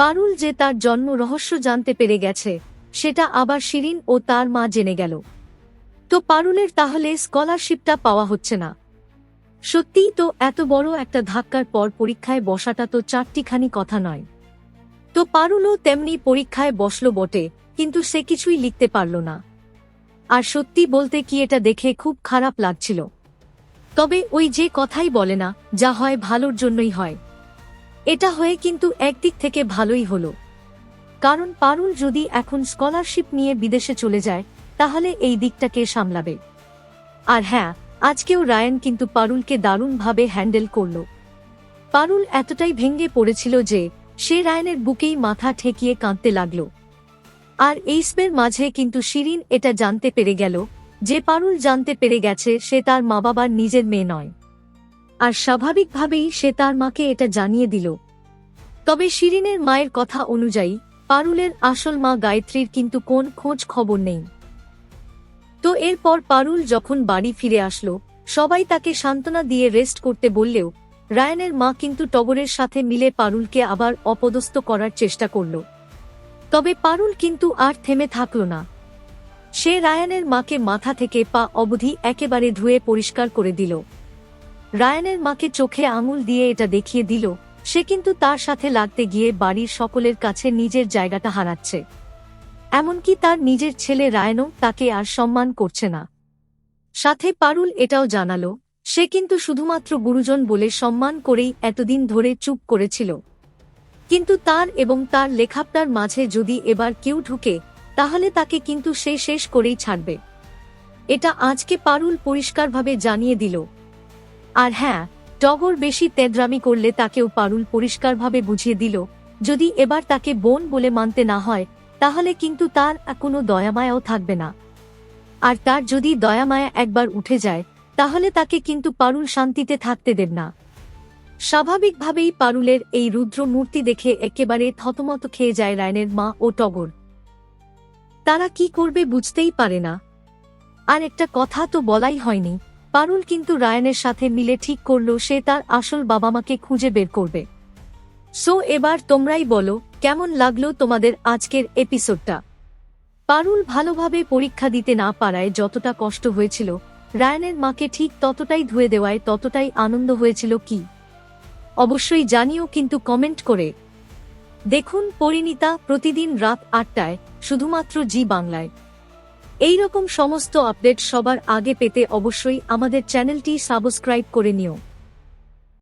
পারুল যে তার জন্ম রহস্য জানতে পেরে গেছে, সেটা আবার শিরিন ও তার মা জেনে গেল। তো পারুলের তাহলে স্কলারশিপটা পাওয়া হচ্ছে না। সত্যিই তো এত বড় একটা ধাক্কার পর পরীক্ষায় বসাটা তো চারটিখানি কথা নয়। তো পারুলও তেমনি পরীক্ষায় বসল বটে, কিন্তু সে কিছুই লিখতে পারল না। আর সত্যি বলতে কি এটা দেখে খুব খারাপ লাগছিল। তবে ওই যে কথাই বলে না, যা হয় ভালোর জন্যই হয়। এটা হয়ে কিন্তু একদিক থেকে ভালোই হলো। কারণ পারুল যদি এখন স্কলারশিপ নিয়ে বিদেশে চলে যায়, তাহলে এই দিকটাকে সামলাবে? আর হ্যাঁ আজকেও রায়ান কিন্তু পারুলকে দারুণভাবে হ্যান্ডেল করল। পারুল এতটাই ভেঙ্গে পড়েছিল যে, সে রায়ানের বুকেই মাথা ঠেকিয়ে কাঁদতে লাগল। আর এই স্পের মাঝে কিন্তু শিরিন এটা জানতে পেরে গেল, যে পারুল জানতে পেরে গেছে সে তার মা বাবার নিজের মেয়ে নয়। আর স্বাভাবিকভাবেই সে তার মাকে এটা জানিয়ে দিল। তবে শিরিনের মায়ের কথা অনুযায়ী, পারুলের আসল মা গায়ত্রীর কিন্তু কোন খোঁজ খবর নেই। তো এরপর পারুল যখন বাড়ি ফিরে আসলো, সবাই তাকে সান্ত্বনা দিয়ে রেস্ট করতে বললেও, রায়ানের মা কিন্তু টগরের সাথে মিলে পারুলকে আবার অপদস্থ করার চেষ্টা করল। তবে পারুল কিন্তু আর থেমে থাকল না। সে রায়ানের মাকে মাথা থেকে পা অবধি একেবারে ধুয়ে পরিষ্কার করে দিল। রায়ানের মাকে চোখে আঙুল দিয়ে এটা দেখিয়ে দিল, সে কিন্তু তার সাথে লাগতে গিয়ে বাড়ির সকলের কাছে নিজের জায়গাটা হারাচ্ছে। এমনকি তার নিজের ছেলে রায়নও তাকে আর সম্মান করছে না। সাথে পারুল এটাও জানালো, সে কিন্তু শুধুমাত্র গুরুজন বলে সম্মান করেই এতদিন ধরে চুপ করেছিল। কিন্তু তার এবং তার লেখাপটার মাঝে যদি এবার কেউ ঢুকে, তাহলে তাকে কিন্তু সে শেষ করেই ছাড়বে। এটা আজকে পারুল পরিষ্কারভাবে জানিয়ে দিল। আর হ্যাঁ টগর বেশি তেদ্রামি করলে তাকেও পারুল পরিষ্কারভাবে বুঝিয়ে দিল, যদি এবার তাকে বোন বলে মানতে না হয়, তাহলে কিন্তু তার কোনো দয়ামায়াও থাকবে না। আর তার যদি দয়ামায়া একবার উঠে যায়, তাহলে তাকে কিন্তু পারুল শান্তিতে থাকতে দেব না। স্বাভাবিকভাবেই পারুলের এই রুদ্র মূর্তি দেখে একেবারে থতমত খেয়ে যায় রায়নের মা ও টগর। তারা কি করবে বুঝতেই পারে না। আর একটা কথা তো বলাই হয়নি পারুল কিন্তু রায়নের সাথে মিলে ঠিক করল, সে তার আসল বাবা মাকে খুঁজে বের করবে। সো এবার তোমরাই বলো, কেমন লাগল তোমাদের আজকের এপিসোডটা? পারুল ভালোভাবে পরীক্ষা দিতে না পারায় যতটা কষ্ট হয়েছিল, রায়নের মাকে ঠিক ততটাই ধুয়ে দেওয়ায় ততটাই আনন্দ হয়েছিল কি? অবশ্যই জানিও কিন্তু কমেন্ট করে। দেখুন পরিণীতা প্রতিদিন রাত আটটায়, শুধুমাত্র জি বাংলায়। এই রকম সমস্ত আপডেট সবার আগে পেতে অবশ্যই আমাদের চ্যানেলটি সাবস্ক্রাইব করে নিও।